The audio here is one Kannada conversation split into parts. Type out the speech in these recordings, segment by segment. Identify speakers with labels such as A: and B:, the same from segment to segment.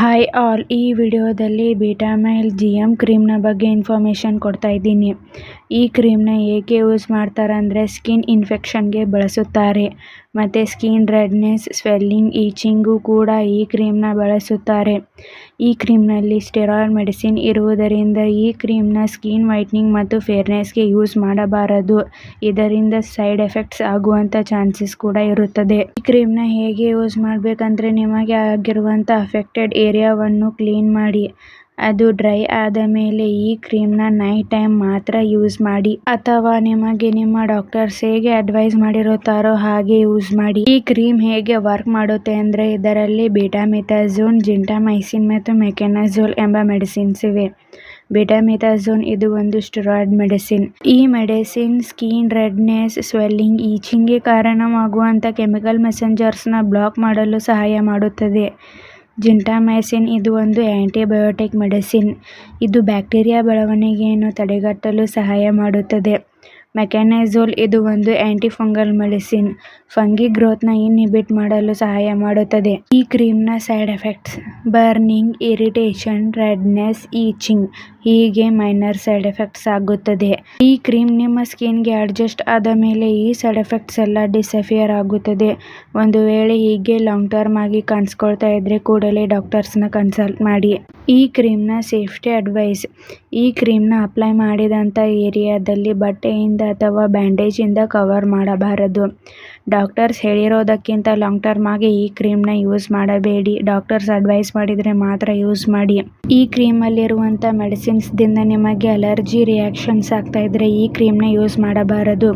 A: ಹಾಯ್ ಆಲ್ ಈ ವಿಡಿಯೋದಲ್ಲಿ ಬಿಟಾಮೈಲ್ ಜಿ ಎಂ ಕ್ರೀಮ್ನ ಬಗ್ಗೆ ಇನ್ಫಾರ್ಮೇಷನ್ ಕೊಡ್ತಾ ಇದ್ದೀನಿ. ಈ ಕ್ರೀಮ್ನ ಏಕೆ ಯೂಸ್ ಮಾಡ್ತಾರೆ ಅಂದರೆ ಸ್ಕಿನ್ ಇನ್ಫೆಕ್ಷನ್ಗೆ ಬಳಸುತ್ತಾರೆ. ಮತ್ತು ಸ್ಕಿನ್ ರೆಡ್ನೆಸ್ ಸ್ವೆಲ್ಲಿಂಗ್ ಈಚಿಂಗು ಕೂಡ ಈ ಕ್ರೀಮ್ನ ಬಳಸುತ್ತಾರೆ. ಈ ಕ್ರೀಮ್ನಲ್ಲಿ ಸ್ಟೆರಾಯ್ಡ್ ಮೆಡಿಸಿನ್ ಇರುವುದರಿಂದ ಈ ಕ್ರೀಮ್ನ ಸ್ಕಿನ್ ವೈಟ್ನಿಂಗ್ ಮತ್ತು ಫೇರ್ನೆಸ್ಗೆ ಯೂಸ್ ಮಾಡಬಾರದು. ಇದರಿಂದ ಸೈಡ್ ಎಫೆಕ್ಟ್ಸ್ ಆಗುವಂಥ ಚಾನ್ಸಸ್ ಕೂಡ ಇರುತ್ತದೆ. ಈ ಕ್ರೀಮ್ನ ಹೇಗೆ ಯೂಸ್ ಮಾಡಬೇಕಂದ್ರೆ ನಿಮಗೆ ಆಗಿರುವಂಥ ಅಫೆಕ್ಟೆಡ್ ಏರಿಯಾವನ್ನು ಕ್ಲೀನ್ ಮಾಡಿ. ಅದು ಡ್ರೈ ಆದ ಮೇಲೆ ಈ ಕ್ರೀಮ್ನ ನೈಟ್ ಟೈಮ್ ಮಾತ್ರ ಯೂಸ್ ಮಾಡಿ. ಅಥವಾ ನಿಮಗೆ ನಿಮ್ಮ ಡಾಕ್ಟರ್ಸ್ ಹೇಗೆ ಅಡ್ವೈಸ್ ಮಾಡಿರುತ್ತಾರೋ ಹಾಗೆ ಯೂಸ್ ಮಾಡಿ. ಈ ಕ್ರೀಮ್ ಹೇಗೆ ವರ್ಕ್ ಮಾಡುತ್ತೆ ಅಂದರೆ ಇದರಲ್ಲಿ ಬಿಟಾಮಿಥಾಝೋನ್, ಜಿಂಟಾಮೈಸಿನ್ ಮತ್ತು ಮೆಕೆನಾಝೋಲ್ ಎಂಬ ಮೆಡಿಸಿನ್ಸ್ ಇವೆ. ಬಿಟಾಮಿಥಾಝೋನ್ ಇದು ಒಂದು ಸ್ಟೆರಾಯ್ಡ್ ಮೆಡಿಸಿನ್. ಈ ಮೆಡಿಸಿನ್ ಸ್ಕಿನ್ ರೆಡ್ನೆಸ್, ಸ್ವೆಲ್ಲಿಂಗ್, ಈಚಿಂಗ್ಗೆ ಕಾರಣವಾಗುವಂಥ ಕೆಮಿಕಲ್ ಮೆಸೆಂಜರ್ಸ್ನ ಬ್ಲಾಕ್ ಮಾಡಲು ಸಹಾಯ ಮಾಡುತ್ತದೆ. ಜಿಂಟಾಮೈಸಿನ್ ಇದು ಒಂದು ಆಂಟಿಬಯೋಟಿಕ್ ಮೆಡಿಸಿನ್. ಇದು ಬ್ಯಾಕ್ಟೀರಿಯಾ ಬೆಳವಣಿಗೆಯನ್ನು ತಡೆಗಟ್ಟಲು ಸಹಾಯ ಮಾಡುತ್ತದೆ. ಮೆಕ್ಯಾನಜೋಲ್ ಇದು ಒಂದು ಆಂಟಿಫಂಗಲ್ ಮೆಡಿಸಿನ್. ಫಂಗಿ ಗ್ರೋತ್ನ ಇನ್ಹಿಬಿಟ್ ಮಾಡಲು ಸಹಾಯ ಮಾಡುತ್ತದೆ. ಈ ಕ್ರೀಮ್ನ side effects. Burning, irritation, redness, itching ಹೀಗೆ ಮೈನರ್ ಸೈಡ್ ಎಫೆಕ್ಟ್ಸ್ ಆಗುತ್ತದೆ. ಈ ಕ್ರೀಮ್ ನಿಮ್ಮ ಸ್ಕಿನ್ಗೆ ಅಡ್ಜಸ್ಟ್ ಆದ ಮೇಲೆ ಈ ಸೈಡ್ ಎಫೆಕ್ಟ್ಸ್ ಎಲ್ಲ ಡಿಸಫಿಯರ್ ಆಗುತ್ತದೆ. ಒಂದು ವೇಳೆ ಹೀಗೆ ಲಾಂಗ್ ಟರ್ಮ್ ಆಗಿ ಕಾಣಿಸ್ಕೊಳ್ತಾ ಇದ್ರೆ ಕೂಡಲೇ ಡಾಕ್ಟರ್ಸ್ನ ಕನ್ಸಲ್ಟ್ ಮಾಡಿ. ಈ ಕ್ರೀಮ್ನ ಸೇಫ್ಟಿ ಅಡ್ವೈಸ್. ಈ ಕ್ರೀಮ್ನ ಅಪ್ಲೈ ಮಾಡಿದಂಥ ಏರಿಯಾದಲ್ಲಿ ಬಟ್ಟೆಯಿಂದ ಅಥವಾ ಬ್ಯಾಂಡೇಜ್ ಇಂದ ಕವರ್ ಮಾಡಬಾರದು. ಡಾಕ್ಟರ್ಸ್ ಹೇಳಿರೋದಕ್ಕಿಂತ ಲಾಂಗ್ ಟರ್ಮ್ ಆಗಿ ಈ ಕ್ರೀಮ್ನ ಯೂಸ್ ಮಾಡಬೇಡಿ. ಡಾಕ್ಟರ್ಸ್ ಅಡ್ವೈಸ್ ಮಾಡಿದರೆ ಮಾತ್ರ ಯೂಸ್ ಮಾಡಿ. ಈ ಕ್ರೀಮ್ ಅಲ್ಲಿರುವಂತ ಮೆಡಿಸಿನ್ಸ್ ದಿಂದ ನಿಮಗೆ ಅಲರ್ಜಿ ರಿಯಾಕ್ಷನ್ಸ್ ಆಗ್ತಾ ಇದ್ರೆ ಈ ಕ್ರೀಮ್ನ ಯೂಸ್ ಮಾಡಬಾರದು.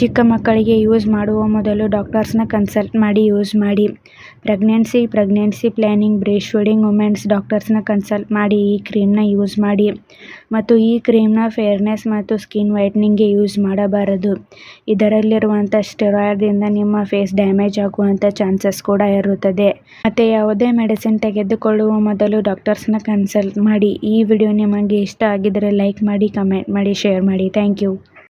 A: ಚಿಕ್ಕ ಮಕ್ಕಳಿಗೆ ಯೂಸ್ ಮಾಡುವ ಮೊದಲು ಡಾಕ್ಟರ್ಸ್ನ ಕನ್ಸಲ್ಟ್ ಮಾಡಿ ಯೂಸ್ ಮಾಡಿ. Pregnancy pregnancy planning breast feeding ವುಮೆನ್ಸ್ನ consult ಮಾಡಿ ಈ ಕ್ರೀಮ್ನ ಯೂಸ್ ಮಾಡಿ. ಮತ್ತು ಈ ಕ್ರೀಮ್ನ ಫೇರ್ನೆಸ್ ಮತ್ತು ಸ್ಕಿನ್ ವೈಟ್ನಿಂಗ್ಗೆ ಯೂಸ್ ಮಾಡಬಾರದು. ಇದರಲ್ಲಿರುವಂಥ ಸ್ಟೆರಾಯ್ಡ್ದಿಂದ ನಿಮ್ಮ ಫೇಸ್ ಡ್ಯಾಮೇಜ್ ಆಗುವಂಥ ಚಾನ್ಸಸ್ ಕೂಡ ಇರುತ್ತದೆ. ಮತ್ತು ಯಾವುದೇ ಮೆಡಿಸಿನ್ ತೆಗೆದುಕೊಳ್ಳುವ ಮೊದಲು ಡಾಕ್ಟರ್ಸ್ನ ಕನ್ಸಲ್ಟ್ ಮಾಡಿ. ಈ ವಿಡಿಯೋ ನಿಮಗೆ ಇಷ್ಟ ಆಗಿದ್ದರೆ ಲೈಕ್ ಮಾಡಿ ಕಮೆಂಟ್ ಮಾಡಿ ಶೇರ್ ಮಾಡಿ. Thank you